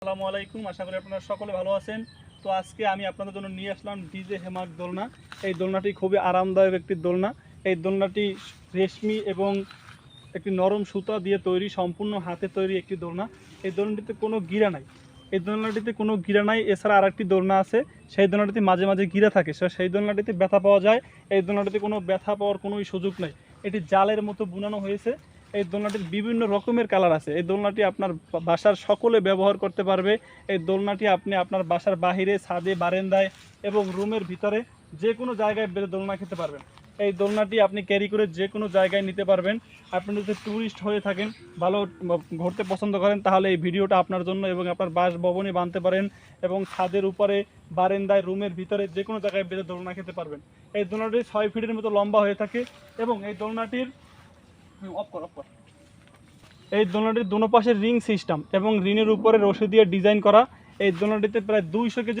আসসালামু আলাইকুম, আশা করি আপনারা সকলে ভালো আছেন। তো আজকে আমি আপনাদের জন্য নিয়ে আসলাম ডিজে হেমাক দোলনা। এই দোলনাটি খুবই আরামদায়ক একটি দোলনা। এই দোলনাটি রেশমি এবং একটি নরম সুতা দিয়ে তৈরি, সম্পূর্ণ হাতে তৈরি একটি দোলনা। এই দোলনাটিতে কোনো গিরা নাই। এই দোলনাটিতে কোনো গিরা নাই, এছাড়া আরেকটি দোলনা আছে। সেই দোলনাটিতে মাঝে মাঝে গিরা থাকে। সেই দোলনাটিতে ব্যথা পাওয়া যায়। এই দোলনাটিতে কোনো ব্যথা পাওয়ার কোনোই সুযোগ নেই। এটি জালের মতো বুনানো হয়েছে। এই দোলনাটির বিভিন্ন রকমের কালার আছে। এই দোলনাটি আপনার বাসার সকলে ব্যবহার করতে পারবে। এই দোলনাটি আপনি আপনার বাসার বাহিরে, ছাদে, বারেন্দায় এবং রুমের ভিতরে যে কোনো জায়গায় দোলনা খেতে পারবেন। এই দোলনাটি আপনি ক্যারি করে যে কোনো জায়গায় নিতে পারবেন। আপনি যদি ট্যুরিস্ট হয়ে থাকেন, ভালো ঘুরতে পছন্দ করেন, তাহলে এই ভিডিওটা আপনার জন্য এবং আপনার বাসভবনে বাঁধতে পারেন এবং ছাদের উপরে, বারেন্দায়, রুমের ভিতরে যে কোনো জায়গায় বেঁধে দোলনা খেতে পারবেন। এই দোলনাটি ছয় ফিটের মতো লম্বা হয়ে থাকে এবং এই দোলনাটির এই দোলনাটির দোনো পাশে রিং সিস্টেম এবং রিংয়ের উপরে রশি দিয়ে ডিজাইন করা। এই দোলনাটিতে প্রায় দুইশো কেজি